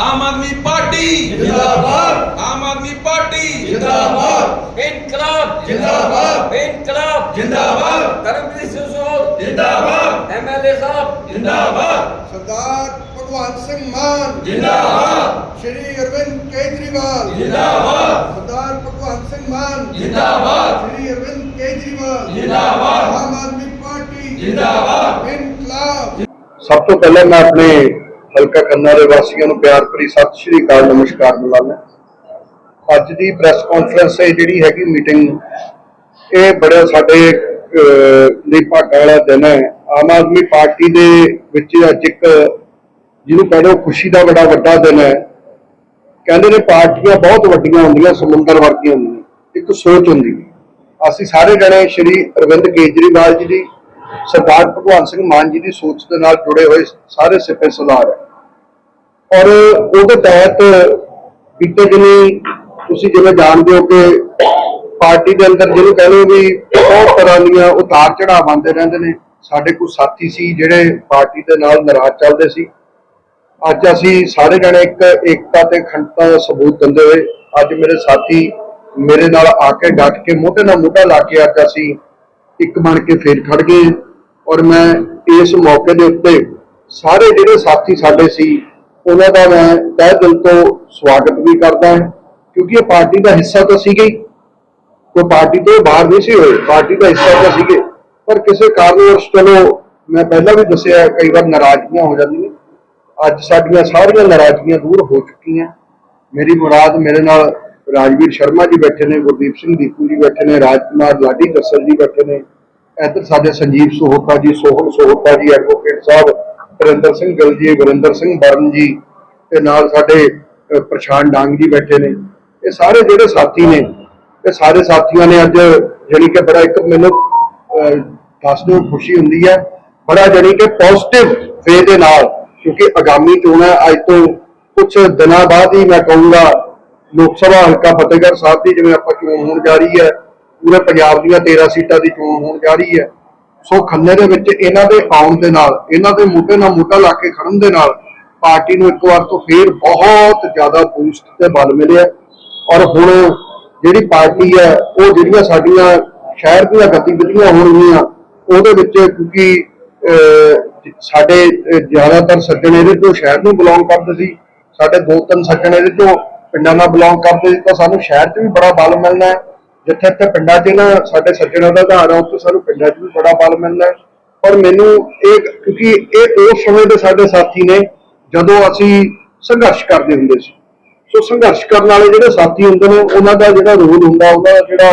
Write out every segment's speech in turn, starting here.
ਆਮ Aadmi party ਜਿੰਦਾਬਾਦ। Aam Aadmi party ਜਿੰਦਾਬਾਦ। ਇਨਕਲਾਬ। ਜਿੰਦਾਬਾਦ। ਇਨਕਲਾਬ। ਜਿੰਦਾਬਾਦ। ਧਰਮਵੀਰ ਸਿੰਘ ਸੋਧ ਜਿੰਦਾਬਾਦ। ਐਮਐਲਏ ਸਾਹਿਬ। ਜਿੰਦਾਬਾਦ। ਸਰਦਾਰ ਭਗਵੰਤ ਸਿੰਘ ਮਾਨ। ਜਿੰਦਾਬਾਦ। ਸ਼੍ਰੀ ਅਰਵਿੰਦ ਕੇਜਰੀਵਾਲ। ਜਿੰਦਾਬਾਦ। ਸਰਦਾਰ ਭਗਵੰਤ ਸਿੰਘ ਮਾਨ। ਜਿੰਦਾਬਾਦ। ਸ਼੍ਰੀ ਅਰਵਿੰਦ ਕੇਜਰੀਵਾਲ। ਜਿੰਦਾਬਾਦ। ਆਮ ਆਦਮੀ ਪਾਰਟੀ। ਜਿੰਦਾਬਾਦ। ਇਨਕਲਾਬ। ਸਭ ਤੋਂ ਪਹਿਲਾਂ ਮੈਂ ਆਪਣੇ ਹਲਕਾ ਖੰਨਾ ਦੇ ਵਾਸੀਆਂ ਨੂੰ ਪਿਆਰ ਭਰੀ ਸਤਿ ਸ਼੍ਰੀ ਅਕਾਲ, ਨਮਸਕਾਰ ਬੁਲਾਉਂਦਾ ਅੱਜ ਦੀ ਪ੍ਰੈਸ ਕਾਨਫਰੰਸ ਹੈ, ਜਿਹੜੀ ਹੈਗੀ ਮੀਟਿੰਗ ਇਹ ਬੜਾ ਸਾਡੇ ਲਈ ਭਾਗਾਂ ਵਾਲਾ ਦਿਨ ਹੈ। ਆਮ ਆਦਮੀ ਪਾਰਟੀ ਦੇ ਵਿੱਚ ਅੱਜ ਇੱਕ, ਜਿਹਨੂੰ ਕਹਿੰਦੇ ਖੁਸ਼ੀ ਦਾ ਬੜਾ ਵੱਡਾ ਦਿਨ ਹੈ। ਕਹਿੰਦੇ ਨੇ ਪਾਰਟੀਆਂ ਬਹੁਤ ਵੱਡੀਆਂ ਹੁੰਦੀਆਂ, ਸਮੁੰਦਰ ਵਰਗੀਆਂ ਹੁੰਦੀਆਂ। ਇੱਕ ਸੋਚ ਹੁੰਦੀ। ਅਸੀਂ ਸਾਰੇ ਜਣੇ ਸ਼੍ਰੀ ਅਰਵਿੰਦ ਕੇਜਰੀਵਾਲ ਜੀ ਦੀ ਸਰਦਾਰ ਭਗਵੰਤ ਸਿੰਘ ਮਾਨ ਜੀ ਦੀ ਸੋਚ ਦੇ ਨਾਲ ਜੁੜੇ ਹੋਏ ਸਾਰੇ ਸਿੱਪੇ ਸਰਦਾਰ ਹੈ। ਔਰ ਉਹਦੇ ਤਹਿਤ ਬੀਤੇ ਦਿਨੀ ਤੁਸੀਂ ਜਿਵੇਂ ਜਾਣਦੇ ਹੋ ਕਿ ਪਾਰਟੀ ਦੇ ਅੰਦਰ ਜਿਹਨੂੰ ਕਹਿੰਦੇ ਵੀ ਬਹੁਤ ਤਰ੍ਹਾਂ ਦੀਆਂ ਉਤਾਰ ਚੜਾਅ ਆਉਂਦੇ ਰਹਿੰਦੇ ਨੇ। ਸਾਡੇ ਕੁਝ ਸਾਥੀ ਸੀ ਜਿਹੜੇ ਪਾਰਟੀ ਦੇ ਨਾਲ ਨਾਰਾਜ਼ ਚੱਲਦੇ ਸੀ। ਅੱਜ ਅਸੀਂ ਸਾਰੇ ਜਣੇ ਇੱਕ ਏਕਤਾ ਤੇ ਅਖੰਡਤਾ ਦਾ ਸਬੂਤ ਦਿੰਦੇ ਹੋਏ ਅੱਜ ਮੇਰੇ ਸਾਥੀ ਮੇਰੇ ਨਾਲ ਆ ਕੇ ਡਟ ਕੇ ਮੋਢੇ ਨਾਲ ਮੋਢਾ ਲਾ ਕੇ ਅੱਜ ਅਸੀਂ ਇੱਕ ਬਣ ਕੇ ਫੇਰ ਖੜ ਗਏ। ਔਰ ਮੈਂ ਇਸ ਮੌਕੇ ਦੇ ਉੱਤੇ ਸਾਰੇ ਜਿਹੜੇ ਸਾਥੀ ਸਾਡੇ ਸੀ, ਉਹਨਾਂ ਦਾ ਮੈਂ ਤਹਿ ਦਿਲ ਤੋਂ ਸਵਾਗਤ ਵੀ ਕਰਦਾ ਹਾਂ, ਕਿਉਂਕਿ ਇਹ ਪਾਰਟੀ ਦਾ ਹਿੱਸਾ ਤਾਂ ਸੀਗੇ ਹੀ। ਕੋਈ ਪਾਰਟੀ ਤੋਂ ਬਾਹਰ ਨਹੀਂ ਸੀ ਹੋਏ, ਪਾਰਟੀ ਦਾ ਹਿੱਸਾ ਤਾਂ ਸੀਗੇ। ਪਰ ਕਿਸੇ ਕਾਰਨਵਸ਼ ਚਲੋ, ਮੈਂ ਪਹਿਲਾਂ ਵੀ ਦੱਸਿਆ, ਕਈ ਵਾਰ ਨਾਰਾਜ਼ਗੀਆਂ ਹੋ ਜਾਂਦੀਆਂ। ਅੱਜ ਸਾਡੀਆਂ ਸਾਰੀਆਂ ਨਾਰਾਜ਼ਗੀਆਂ ਦੂਰ ਹੋ ਚੁੱਕੀਆਂ। ਮੇਰੀ ਮੁਰਾਦ ਮੇਰੇ ਨਾਲ ਰਾਜਵੀਰ ਸ਼ਰਮਾ ਜੀ ਬੈਠੇ ਨੇ ਗੁਰਦੀਪ ਸਿੰਘ ਦੀਪੂ ਜੀ ਬੈਠੇ ਨੇ ਰਾਜਕੁਮਾਰ ਲਾਡੀ ਦੱਸਲ ਜੀ ਬੈਠੇ ਨੇ। ਇੱਧਰ ਸਾਡੇ ਸੰਜੀਵ ਸੋਹਤਾ ਜੀ ਸੋਹਣ ਸੋਹਤਾ ਜੀ ਐਡਵੋਕੇਟ ਸਾਹਿਬ ਵਰਿੰਦਰ ਸਿੰਘ ਗਿੱਲ ਜੀ ਵਰਿੰਦਰ ਸਿੰਘ ਬਰਨ ਜੀ ਤੇ ਨਾਲ ਸਾਡੇ ਅਹ, ਡਾਂਗ ਜੀ ਬੈਠੇ ਨੇ। ਇਹ ਸਾਰੇ ਜਿਹੜੇ ਸਾਥੀ ਨੇ ਇਹ ਸਾਰੇ ਸਾਥੀਆਂ ਨੇ ਅੱਜ ਜਾਣੀ ਕਿ ਬੜਾ ਇੱਕ ਮੈਨੂੰ ਦੱਸ ਨੂੰ ਖੁਸ਼ੀ ਹੁੰਦੀ ਹੈ। ਬੜਾ ਜਾਣੀ ਕਿ ਪੋਜ਼ਿਟਿਵ ਵੇ ਦੇ ਨਾਲ ਕਿਉਂਕਿ ਆਗਾਮੀ ਚੋਣਾਂ ਅੱਜ ਤੋਂ ਕੁਝ ਦਿਨਾਂ ਬਾਅਦ ਹੀ ਮੈਂ ਕਹੂੰਗਾ ਲੋਕ ਸਭਾ ਹਲਕਾ ਫਤਿਹਗੜ੍ਹ ਸਾਹਿਬ ਦੀ, ਜਿਵੇਂ ਆਪਾਂ ਚੋਣ ਹੋਣ ਜਾ ਰਹੀ ਹੈ, ਪੂਰੇ ਪੰਜਾਬ ਦੀਆਂ 13 ਸੀਟਾਂ ਦੀ ਚੋਣ ਹੋਣ ਜਾ ਰਹੀ ਹੈ। ਸੋ ਖੰਨੇ ਦੇ ਵਿੱਚ ਇਹਨਾਂ ਦੇ ਆਉਣ ਦੇ ਨਾਲ, ਇਹਨਾਂ ਦੇ ਮੋਢੇ ਨਾਲ ਮੋਢਾ ਲਾ ਕੇ ਖੜਨ ਦੇ ਨਾਲ ਪਾਰਟੀ ਨੂੰ ਇੱਕ ਵਾਰ ਤੋਂ ਫੇਰ ਬਹੁਤ ਜ਼ਿਆਦਾ ਬੂਸਟ ਤੇ ਬਲ ਮਿਲਿਆ। ਔਰ ਹੁਣ ਜਿਹੜੀ ਪਾਰਟੀ ਹੈ, ਉਹ ਜਿਹੜੀਆਂ ਸਾਡੀਆਂ ਸ਼ਹਿਰ ਦੀਆਂ ਗਤੀਵਿਧੀਆਂ ਹੋਣਗੀਆਂ ਉਹਦੇ ਵਿੱਚ ਕਿਉਂਕਿ ਸਾਡੇ ਜ਼ਿਆਦਾਤਰ ਸੱਜਣ ਇਹਦੇ ਤੋਂ ਸ਼ਹਿਰ ਨੂੰ ਬਿਲੋਂਗ ਕਰਦੇ ਸੀ, ਸਾਡੇ ਦੋ ਤਿੰਨ ਸੱਜਣ ਇਹਦੇ ਤੋਂ ਪਿੰਡਾਂ ਨਾਲ ਬਿਲੋਂਗ ਕਰਦੇ ਤਾਂ ਸਾਨੂੰ ਸ਼ਹਿਰ 'ਚ ਵੀ ਬੜਾ ਬਲ ਮਿਲਣਾ ਹੈ। ਜਿੱਥੇ ਇੱਥੇ ਪਿੰਡਾਂ 'ਚ ਨਾ ਸਾਡੇ ਸੱਜਣਾਂ ਦਾ ਆਧਾਰ ਹੈ ਉੱਥੇ ਸਾਨੂੰ ਪਿੰਡਾਂ 'ਚ ਵੀ ਬੜਾ ਬਲ ਮਿਲਣਾ ਹੈ। ਔਰ ਮੈਨੂੰ ਇਹ ਕਿਉਂਕਿ ਇਹ ਉਸ ਸਮੇਂ ਦੇ ਸਾਡੇ ਸਾਥੀ ਨੇ ਜਦੋਂ ਅਸੀਂ ਸੰਘਰਸ਼ ਕਰਦੇ ਹੁੰਦੇ ਸੀ। ਸੋ ਸੰਘਰਸ਼ ਕਰਨ ਵਾਲੇ ਜਿਹੜੇ ਸਾਥੀ ਹੁੰਦੇ ਨੇ ਉਹਨਾਂ ਦਾ ਜਿਹੜਾ ਰੋਲ ਹੁੰਦਾ ਉਹਨਾਂ ਦਾ ਜਿਹੜਾ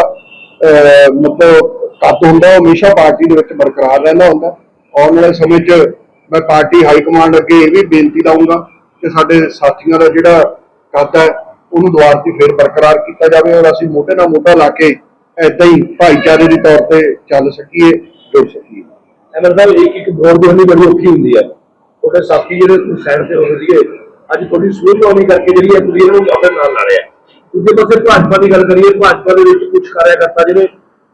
ਅਹ, ਮਤਲਬ ਕੱਦ ਹੁੰਦਾ ਉਹ ਹਮੇਸ਼ਾ ਪਾਰਟੀ ਦੇ ਵਿੱਚ ਬਰਕਰਾਰ ਰਹਿੰਦਾ ਹੁੰਦਾ। ਆਉਣ ਵਾਲੇ ਸਮੇਂ 'ਚ ਮੈਂ ਪਾਰਟੀ ਹਾਈ ਕਮਾਂਡ ਅੱਗੇ ਇਹ ਵੀ ਬੇਨਤੀ ਲਾਉਂਗਾ ਕਿ ਸਾਡੇ ਸਾਥੀਆਂ ਦਾ ਜਿਹੜਾ ਕੱਦ ਹੈ ਉਹਨੂੰ ਦੁਆਰ ਤੇ ਫੇਰ ਬਰਕਰਾਰ ਕੀਤਾ ਜਾਵੇ ਔਰ ਅਸੀਂ ਮੋਢੇ ਨਾਲ ਮੋਢਾ ਲਾ ਕੇ ਏਦਾਂ ਹੀ ਭਾਈਚਾਰੇ ਦੀ ਤੌਰ ਤੇ ਚੱਲ ਸਕੀਏ ਜੁੜ ਸਕੀਏ। ਐਮਐਲ ਸਾਹਿਬ ਇੱਕ ਇੱਕ ਦੌੜ ਦੀ ਹੋਣੀ ਬੜੀ ਔਖੀ ਹੁੰਦੀ ਹੈ ਤੁਹਾਡੇ ਸਾਥੀ ਜਿਹੜੇ ਸਾਈਡ ਤੇ ਹੋ ਸੀਗੇ ਅੱਜ ਤੁਹਾਡੀ ਸੂਝਵਾਨੀ ਕਰਕੇ ਜਿਹੜੀ ਹੈ ਤੁਸੀਂ ਇਹਨੂੰ ਆਪਣੇ ਨਾਲ ਲਾ ਰਹੇ ਆ ਦੂਜੇ ਪਾਸੇ ਭਾਜਪਾ ਦੀ ਗੱਲ ਕਰੀਏ ਭਾਜਪਾ ਦੇ ਵਿੱਚ ਕੁਝ ਕਾਰਿਆਕਰਤਾ ਜਿਹੜੇ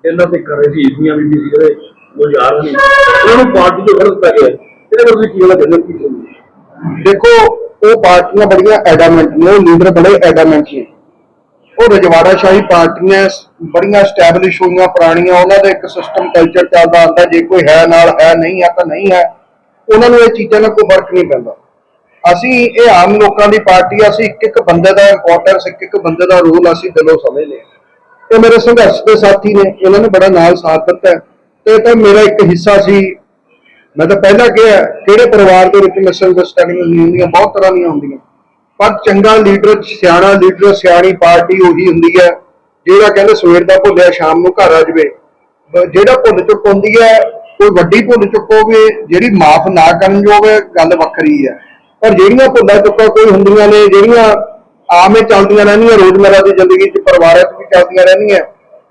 ਇਹਨਾਂ ਤੇ ਕਰ ਰਹੇ ਸੀ ਇਸਮੀਆਂ ਵੀ ਸੀ ਜਿਹੜੇ ਉਹ ਯਾਰ ਨਹੀਂ। ਉਹਨਾਂ ਨੂੰ ਪਾਰਟੀ ਤੋਂ ਗਲਤ ਪੈ ਗਿਆ। ਇਹਦੇ ਬਾਰੇ ਤੁਸੀਂ ਕੀ ਗੱਲ ਹੋ? ਕੀ ਦੇਖੋ ਉਹ ਪਾਰਟੀਆਂ ਬੜੀਆਂ ਐਡਾਮੈਂਟ ਨੇ, ਉਹ ਲੀਡਰ ਬੜੇ ਐਡਾਮੈਂਟ ਨੇ। ਉਹ ਰਜਵਾੜਾ ਪਾਰਟੀਆਂ ਬੜੀਆਂ ਸਟੈਬਲਿਸ਼ ਹੋਈਆਂ, ਪੁਰਾਣੀਆਂ, ਉਹਨਾਂ ਦਾ ਇੱਕ ਸਿਸਟਮ ਕਲਚਰ ਚੱਲਦਾ ਆਂਦਾ ਜੇ ਕੋਈ ਹੈ ਨਾਲ, ਹੈ ਨਹੀਂ, ਹੈ ਤਾਂ ਨਹੀਂ ਹੈ। ਉਹਨਾਂ ਨੂੰ ਇਹ ਚੀਜ਼ਾਂ ਨਾਲ ਕੋਈ ਫ਼ਰਕ ਨਹੀਂ ਪੈਂਦਾ। ਅਸੀਂ ਇਹ ਆਮ ਲੋਕਾਂ ਦੀ ਪਾਰਟੀ ਅਸੀਂ ਇੱਕ ਇੱਕ ਬੰਦੇ ਦਾ ਇੰਪੋਰਟੈਂਸ ਇੱਕ ਇੱਕ ਬੰਦੇ ਦਾ ਰੋਲ ਅਸੀਂ ਦਿਲੋਂ ਸਮਝਦੇ ਹਾਂ। ਇਹ ਮੇਰੇ ਸੰਘਰਸ਼ ਦੇ ਸਾਥੀ ਨੇ, ਇਹਨਾਂ ਨੇ ਬੜਾ ਨਾਲ ਸਾਥ ਦਿੱਤਾ ਤੇ ਤਾਂ ਮੇਰਾ ਇੱਕ ਹਿੱਸਾ ਸੀ ਮੈਂ ਤਾਂ ਪਹਿਲਾਂ ਕਿਹਾ ਕਿਹੜੇ ਪਰਿਵਾਰ ਦੇ ਵਿੱਚ ਮਿਸ ਅੰਡਰਸਟੈਂਡਿੰਗ ਹੁੰਦੀਆਂ ਬਹੁਤ ਤਰ੍ਹਾਂ ਦੀਆਂ ਹੁੰਦੀਆਂ। ਪਰ ਚੰਗਾ ਲੀਡਰ ਸਿਆਣਾ ਲੀਡਰ ਸਿਆਣੀ ਪਾਰਟੀ ਉਹੀ ਹੁੰਦੀ ਹੈ, ਜਿਹੜਾ ਕਹਿੰਦੇ ਸਵੇਰ ਦਾ ਭੁੱਲਿਆ, ਸ਼ਾਮ ਨੂੰ ਘਰ ਆ ਜਾਵੇ। ਜਿਹੜਾ ਭੁੱਲ ਚੁੱਕ ਹੁੰਦੀ ਹੈ, ਕੋਈ ਵੱਡੀ ਭੁੱਲ ਚੁੱਕ ਹੋਵੇ, ਜਿਹੜੀ ਮਾਫ ਨਾ ਕਰਨ ਯੋਗ ਗੱਲ ਵੱਖਰੀ ਹੈ। ਪਰ ਜਿਹੜੀਆਂ ਭੁੱਲਾਂ ਚੁੱਕਾਂ ਕੋਈ ਹੁੰਦੀਆਂ ਨੇ, ਜਿਹੜੀਆਂ ਆਮੇ ਚੱਲਦੀਆਂ ਰਹਿੰਦੀਆਂ, ਰੋਜ਼ਮਰਰਾ ਦੀ ਜ਼ਿੰਦਗੀ 'ਚ ਪਰਿਵਾਰਾਂ 'ਚ ਵੀ ਚੱਲਦੀਆਂ ਰਹਿੰਦੀਆਂ,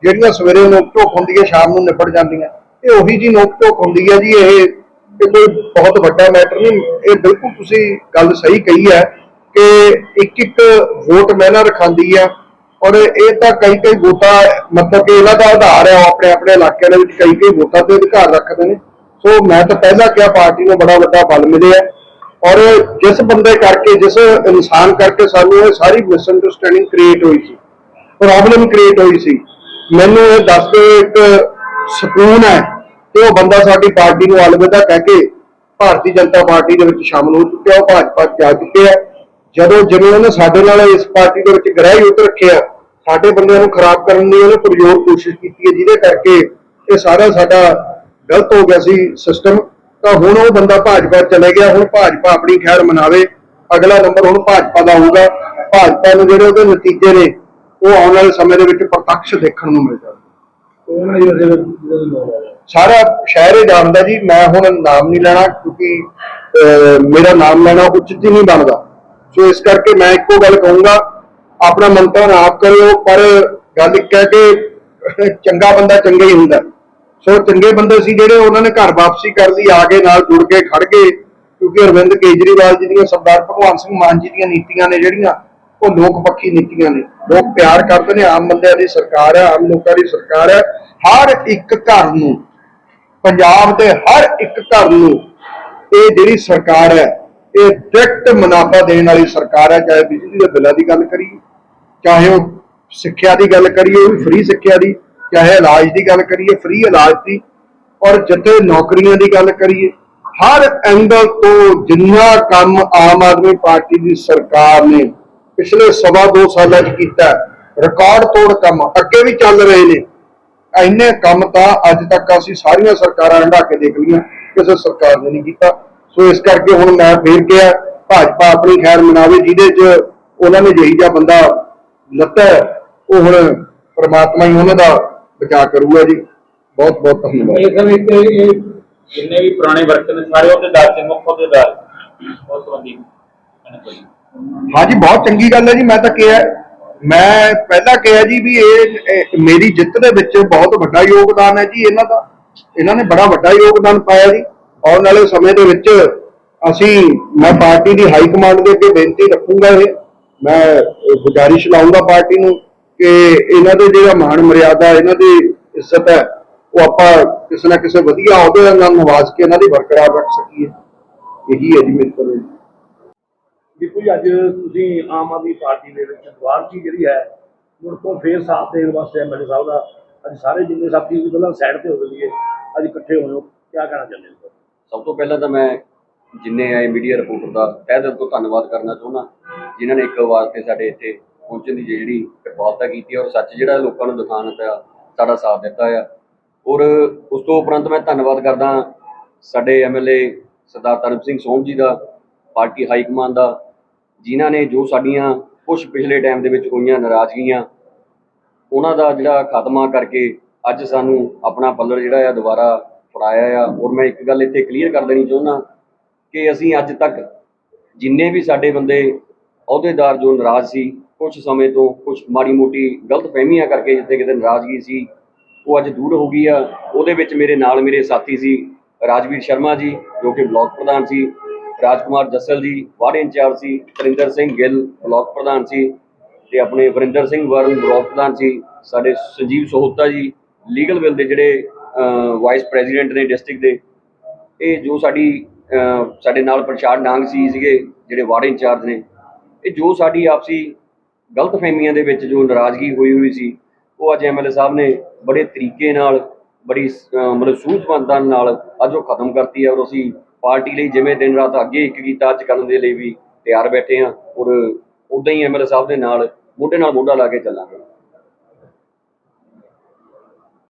ਜਿਹੜੀਆਂ ਸਵੇਰੇ ਨੋਕ ਝੋਕ ਹੁੰਦੀ ਹੈ, ਸ਼ਾਮ ਨੂੰ ਨਿਪਟ ਜਾਂਦੀਆਂ, ਇਹ ਉਹੀ ਜੀ ਨੋਕ ਝੋਕ ਹੁੰਦੀ ਹੈ ਜੀ, ਇਹ ਇਹ ਕੋਈ ਬਹੁਤ ਵੱਡਾ ਮੈਟਰ ਨਹੀਂ। ਇਹ ਬਿਲਕੁਲ ਤੁਸੀਂ ਗੱਲ ਸਹੀ ਕਹੀ ਹੈ ਕਿ ਇੱਕ ਇੱਕ ਵੋਟ ਮਹਿਨਾ ਰਖਾਂਦੀ ਆ। ਔਰ ਇਹ ਤਾਂ ਕਈ ਕਈ ਵੋਟਾਂ, ਮਤਲਬ ਕਿ ਇਹਨਾਂ ਦਾ ਆਧਾਰ ਹੈ ਆਪਣੇ ਆਪਣੇ ਇਲਾਕਿਆਂ ਦੇ ਵਿੱਚ ਕਈ ਕਈ ਵੋਟਾਂ ਤੇ ਅਧਿਕਾਰ ਰੱਖਦੇ ਨੇ। ਸੋ ਮੈਂ ਤਾਂ ਪਹਿਲਾਂ ਕਿਹਾ ਪਾਰਟੀ ਨੂੰ ਬੜਾ ਵੱਡਾ ਬਲ ਮਿਲਿਆ ਔਰ ਜਿਸ ਬੰਦੇ ਕਰਕੇ, ਜਿਸ ਇਨਸਾਨ ਕਰਕੇ ਸਾਨੂੰ ਇਹ ਸਾਰੀ ਮਿਸਅੰਡਰਸਟੈਂਡਿੰਗ ਕ੍ਰੀਏਟ ਹੋਈ ਸੀ ਪ੍ਰੋਬਲਮ ਕ੍ਰੀਏਟ ਹੋਈ ਸੀ। ਮੈਨੂੰ ਇਹ ਦੱਸ ਕੇ ਇੱਕ ਸਕੂਨ ਹੈ ਤੇ ਉਹ ਬੰਦਾ ਸਾਡੀ ਪਾਰਟੀ ਨੂੰ ਅਲਵਿਦਾ ਕਹਿ ਕੇ ਭਾਰਤੀ ਜਨਤਾ ਪਾਰਟੀ ਦੇ ਵਿੱਚ ਸ਼ਾਮਲ ਹੋ ਚੁੱਕਿਆ, ਉਹ ਭਾਜਪਾ 'ਚ ਜਾ ਚੁੱਕਿਆ। ਜਦੋਂ ਜਿਵੇਂ ਉਹਨੇ ਸਾਡੇ ਨਾਲ ਇਸ ਪਾਰਟੀ ਦੇ ਵਿੱਚ ਗ੍ਰਹਿ ਯੁੱਧ ਰੱਖਿਆ, ਸਾਡੇ ਬੰਦਿਆਂ ਨੂੰ ਖਰਾਬ ਕਰਨ ਦੀ ਉਹਨੇ ਪੁਰਜੋਰ ਕੋਸ਼ਿਸ਼ ਕੀਤੀ ਹੈ, ਜਿਹਦੇ ਕਰਕੇ ਇਹ ਸਾਰਾ ਸਾਡਾ ਗਲਤ ਹੋ ਗਿਆ ਸੀ ਸਿਸਟਮ ਤਾਂ ਹੁਣ ਉਹ ਬੰਦਾ ਭਾਜਪਾ ਚਲੇ ਗਿਆ, ਹੁਣ ਭਾਜਪਾ ਆਪਣੀ ਖੈਰ ਮਨਾਵੇ। ਅਗਲਾ ਨੰਬਰ ਹੁਣ ਭਾਜਪਾ ਦਾ ਹੋਊਗਾ। ਭਾਜਪਾ ਨੂੰ ਜਿਹੜੇ ਉਹਦੇ ਨਤੀਜੇ ਨੇ, ਉਹ ਆਉਣ ਵਾਲੇ ਸਮੇਂ ਦੇ ਵਿੱਚ ਪ੍ਰਤੱਖ ਦੇਖਣ ਨੂੰ ਮਿਲ ਜਾਣਗੇ। ਉਹਨਾਂ ਦੀ ਸਾਰਾ ਸ਼ਹਿਰ ਹੀ ਜਾਣਦਾ ਜੀ, ਮੈਂ ਹੁਣ ਨਾਮ ਨਹੀਂ ਲੈਣਾ ਕਿਉਂਕਿ ਮੇਰਾ ਨਾਮ ਲੈਣਾ ਉਚਿਤ ਹੀ ਨਹੀਂ ਬਣਦਾ। ਸੋ ਇਸ ਕਰਕੇ ਮੈਂ ਇੱਕੋ ਗੱਲ ਕਹੂੰਗਾ, ਆਪਣਾ ਮੰਤਵ ਆਪ ਕਰਿਓ, ਪਰ ਗੱਲ ਇੱਕ ਹੈ ਕਿ ਚੰਗਾ ਬੰਦਾ ਚੰਗਾ ਹੀ ਹੁੰਦਾ। ਸੋ ਚੰਗੇ ਬੰਦੇ ਸੀ ਜਿਹੜੇ ਉਹਨਾਂ ਨੇ ਘਰ ਵਾਪਸੀ ਕਰ ਲਈ, ਆ ਕੇ ਨਾਲ ਜੁੜ ਕੇ ਖੜ ਗਏ, ਕਿਉਂਕਿ ਅਰਵਿੰਦ ਕੇਜਰੀਵਾਲ ਜੀ ਦੀਆਂ ਸਰਦਾਰ ਭਗਵੰਤ ਸਿੰਘ ਮਾਨ ਜੀ ਦੀਆਂ ਨੀਤੀਆਂ ਨੇ ਜਿਹੜੀਆਂ, ਉਹ ਲੋਕ ਪੱਖੀ ਨੀਤੀਆਂ ਨੇ। ਲੋਕ ਪਿਆਰ ਕਰਦੇ ਨੇ, ਆਮ ਬੰਦਿਆਂ ਦੀ ਸਰਕਾਰ ਹੈ, ਆਮ ਲੋਕਾਂ ਦੀ ਸਰਕਾਰ ਹੈ, ਹਰ ਇੱਕ ਘਰ ਨੂੰ ਪੰਜਾਬ ਦੇ ਹਰ ਇੱਕ ਘਰ ਨੂੰ ਇਹ ਜਿਹੜੀ ਸਰਕਾਰ ਹੈ, ਇਹ ਡਾਇਰੈਕਟ ਮੁਨਾਫਾ ਦੇਣ ਵਾਲੀ ਸਰਕਾਰ ਹੈ, ਚਾਹੇ ਬਿਜਲੀ ਦੇ ਬਿੱਲਾਂ ਦੀ ਗੱਲ ਕਰੀਏ, ਚਾਹੇ ਉਹ ਸਿੱਖਿਆ ਦੀ ਗੱਲ ਕਰੀਏ, ਉਹ ਫ੍ਰੀ ਸਿੱਖਿਆ ਦੀ, ਚਾਹੇ ਇਲਾਜ ਦੀ ਗੱਲ ਕਰੀਏ ਫ੍ਰੀ ਇਲਾਜ ਦੀ, ਔਰ ਜਿੱਥੇ ਨੌਕਰੀਆਂ ਦੀ ਗੱਲ ਕਰੀਏ, ਹਰ ਐਂਗਲ ਤੋਂ ਜਿੰਨਾ ਕੰਮ ਆਮ ਆਦਮੀ ਪਾਰਟੀ ਦੀ ਸਰਕਾਰ ਨੇ ਪਿਛਲੇ ਸਵਾ ਦੋ ਸਾਲਾਂ 'ਚ ਕੀਤਾ ਰਿਕਾਰਡ ਤੋੜ ਕੰਮ ਅੱਗੇ ਵੀ ਚੱਲ ਰਹੇ ਨੇ। ਇੰਨੇ ਕੰਮ ਤਾਂ ਅੱਜ ਤੱਕ ਅਸੀਂ ਸਾਰੀਆਂ ਸਰਕਾਰਾਂ ਹੰਢਾ ਕੇ ਦੇਖ ਲਈਆਂ ਕਿਸੇ ਸਰਕਾਰ ਨੇ ਨਹੀਂ ਕੀਤਾ। ਸੋ ਇਸ ਕਰਕੇ ਹੁਣ ਮੈਂ ਫੇਰ ਕਿਹਾ ਭਾਜਪਾ ਆਪਣੀ ਖੈਰ ਮਨਾਵੇ ਜਿਹਦੇ 'ਚ ਉਹਨਾਂ ਨੇ ਜਿਹੀ ਜਿਹਾ ਬੰਦਾ ਲੱਤਾ ਉਹ ਹੁਣ ਪ੍ਰਮਾਤਮਾ ਹੀ ਉਹਨਾਂ ਦਾ ਬਚਾ ਕਰੂਗਾ ਜੀ। ਬਹੁਤ ਬਹੁਤ ਧੰਨਵਾਦ। ਇਹ ਸਮੇਂ ਤੇ ਇਹ ਜਿੰਨੇ ਵੀ ਪੁਰਾਣੇ ਵਰਕਰ ਨੇ ਸਾਰੇ ਮੁੱਖ ਬਹੁਤ ਸੰਬੰਧੀ ਹਾਂਜੀ ਬਹੁਤ ਚੰਗੀ ਗੱਲ ਹੈ ਜੀ ਮੈਂ ਤਾਂ ਕਿਹਾ। ਮੈਂ ਪਹਿਲਾਂ ਕਿਹਾ ਜੀ ਵੀ ਇਹ ਇਹ ਮੇਰੀ ਜਿੱਤ ਦੇ ਵਿੱਚ ਬਹੁਤ ਵੱਡਾ ਯੋਗਦਾਨ ਹੈ ਜੀ ਇਹਨਾਂ ਦਾ। ਇਹਨਾਂ ਨੇ ਬੜਾ ਵੱਡਾ ਯੋਗਦਾਨ ਪਾਇਆ ਜੀ। ਆਉਣ ਵਾਲੇ ਸਮੇਂ ਦੇ ਵਿੱਚ ਅਸੀਂ, ਮੈਂ ਪਾਰਟੀ ਦੀ ਹਾਈ ਕਮਾਂਡ ਦੇ ਅੱਗੇ ਬੇਨਤੀ ਰੱਖੂੰਗਾ ਇਹ। ਮੈਂ ਗੁਜ਼ਾਰਿਸ਼ ਲਾਉਂਗਾ ਪਾਰਟੀ ਨੂੰ ਕਿ ਇਹਨਾਂ ਦੇ ਜਿਹੜਾ ਮਾਣ ਮਰਿਆਦਾ, ਇਹਨਾਂ ਦੀ ਇੱਜ਼ਤ ਹੈ, ਉਹ ਆਪਾਂ ਕਿਸੇ ਨਾ ਕਿਸੇ ਵਧੀਆ ਅਹੁਦੇ ਨਾਲ ਨਵਾਜ਼ ਕੇ ਇਹਨਾਂ ਦੀ ਬਰਕਰਾਰ ਰੱਖ ਸਕੀਏ। ਇਹੀ ਹੈ ਜੀ ਮੇਰੇ ਕੋਲ। ਦੇਖੋ ਜੀ, ਅੱਜ ਤੁਸੀਂ ਆਮ ਆਦਮੀ ਪਾਰਟੀ ਦੇ ਵਿੱਚ ਦੁਆਰ ਜਿਹੜੀ ਹੈ, ਮੁੜ ਤੋਂ ਫੇਰ ਸਾਥ ਦੇਣ ਵਾਸਤੇ ਐਮਐਲਏ ਸਾਹਿਬ ਦਾ ਅੱਜ ਸਾਰੇ ਜਿੰਨੇ ਸਾਥੀ ਸੀ ਪਹਿਲਾਂ ਸਾਈਡ ਤੇ ਹੋ ਗਏ ਅੱਜ ਇਕੱਠੇ ਹੋਏ ਹੋ ਕੀ ਕਹਿਣਾ ਚਾਹੁੰਦੇ ਹੋ? ਸਭ ਤੋਂ ਪਹਿਲਾਂ ਤਾਂ ਮੈਂ ਜਿੰਨੇ ਆਏ ਮੀਡੀਆ ਰਿਪੋਰਟਰ ਦਾ ਤਹਿ ਦਿਲ ਤੋਂ ਧੰਨਵਾਦ ਕਰਨਾ ਚਾਹੁੰਦਾ, ਜਿਨ੍ਹਾਂ ਨੇ ਇੱਕ ਵਾਸਤੇ ਸਾਡੇ ਇੱਥੇ ਪਹੁੰਚਣ ਦੀ ਜਿਹੜੀ ਕਿਰਪਾਲਤਾ ਕੀਤੀ ਔਰ ਸੱਚ ਜਿਹੜਾ ਲੋਕਾਂ ਨੂੰ ਦਿਖਾਉਣ ਦਿੱਤਾ, ਸਾਡਾ ਸਾਥ ਦਿੱਤਾ ਆ। ਔਰ ਉਸ ਤੋਂ ਉਪਰੰਤ ਮੈਂ ਧੰਨਵਾਦ ਕਰਦਾ ਸਾਡੇ ਐਮਐਲਏ ਸਰਦਾਰ ਤਰਨਪ ਸਿੰਘ ਸੋਹਣ ਜੀ ਦਾ, ਪਾਰਟੀ ਹਾਈ ਕਮਾਂਡ ਦਾ ਜਿਨ੍ਹਾਂ ਨੇ ਜੋ ਸਾਡੀਆਂ ਕੁਝ ਪਿਛਲੇ ਟਾਈਮ ਦੇ ਵਿੱਚ ਹੋਈਆਂ ਨਾਰਾਜ਼ਗੀਆਂ, ਉਹਨਾਂ ਦਾ ਜਿਹੜਾ ਖਾਤਮਾ ਕਰਕੇ ਅੱਜ ਸਾਨੂੰ ਆਪਣਾ ਪੱਲਰ ਜਿਹੜਾ ਆ ਦੁਬਾਰਾ ਫੜਾਇਆ ਆ। ਔਰ ਮੈਂ ਇੱਕ ਗੱਲ ਇੱਥੇ ਕਲੀਅਰ ਕਰ ਦੇਣੀ ਚਾਹੁੰਦਾ ਕਿ ਅਸੀਂ ਅੱਜ ਤੱਕ ਜਿੰਨੇ ਵੀ ਸਾਡੇ ਬੰਦੇ ਅਹੁਦੇਦਾਰ ਜੋ ਨਾਰਾਜ਼ ਸੀ ਕੁਝ ਸਮੇਂ ਤੋਂ ਕੁਝ ਮਾੜੀ ਮੋਟੀ ਗਲਤ ਫਹਿਮੀਆਂ ਕਰਕੇ ਜਿੱਥੇ ਕਿਤੇ ਨਾਰਾਜ਼ਗੀ ਸੀ, ਉਹ ਅੱਜ ਦੂਰ ਹੋ ਗਈ ਆ। ਉਹਦੇ ਵਿੱਚ ਮੇਰੇ ਨਾਲ ਮੇਰੇ ਸਾਥੀ ਸੀ ਰਾਜਵੀਰ ਸ਼ਰਮਾ ਜੀ, ਜੋ ਕਿ ਬਲਾਕ ਪ੍ਰਧਾਨ ਸੀ। ਰਾਜਕੁਮਾਰ ਜੱਸਲ ਜੀ, ਵਾਰਡ ਇੰਚਾਰਜ ਸੀ, ਤਰਿੰਦਰ ਸਿੰਘ ਗਿੱਲ, ਬਲਾਕ ਪ੍ਰਧਾਨ ਸੀ ਤੇ ਆਪਣੇ ਵਰਿੰਦਰ ਸਿੰਘ ਵਰਨ ਬਲਾਕ ਪ੍ਰਧਾਨ ਸੀ, ਸਾਡੇ ਸੰਜੀਵ ਸੋਹਤਾ ਜੀ, ਲੀਗਲ ਬਿੱਲ ਦੇ ਜਿਹੜੇ ਵਾਈਸ ਪ੍ਰੈਜ਼ੀਡੈਂਟ ਨੇ ਡਿਸਟ੍ਰਿਕਟ ਦੇ, ਇਹ ਜੋ ਸਾਡੀ ਸਾਡੇ ਨਾਲ ਪ੍ਰਸ਼ਾਦ ਡਾਂਗ ਸੀ ਸੀਗੇ, ਜਿਹੜੇ ਵਾਰਡ ਇੰਚਾਰਜ ਨੇ, ਇਹ ਜੋ ਸਾਡੀ ਆਪਸੀ ਗਲਤਫਹਿਮੀਆਂ ਦੇ ਵਿੱਚ ਜੋ ਨਾਰਾਜ਼ਗੀ ਹੋਈ ਹੋਈ ਸੀ, ਉਹ ਅੱਜ ਐਮਐਲਏ ਸਾਹਿਬ ਨੇ ਬੜੇ ਤਰੀਕੇ ਨਾਲ, ਬੜੀ ਮਤਲਬ ਸੂਝਵਾਨਾਂ ਨਾਲ ਅੱਜ ਉਹ ਖਤਮ ਕਰਤੀ ਹੈ ਔਰ ਅਸੀਂ ਪਾਰਟੀ ਲਈ ਜਿਵੇਂ ਦਿਨ ਰਾਤ ਅੱਗੇ ਇੱਕ ਕੀਤਾ ਅੱਜ ਕਰਨ ਦੇ ਲਈ ਵੀ ਤਿਆਰ ਬੈਠੇ ਹਾਂ, ਔਰ ਉਦਾਂ ਹੀ ਐਮਐਲਏ ਸਾਹਿਬ ਦੇ ਨਾਲ, ਮੋਢੇ ਨਾਲ ਮੋਢਾ ਲਾ ਕੇ ਚੱਲਾਂਗੇ।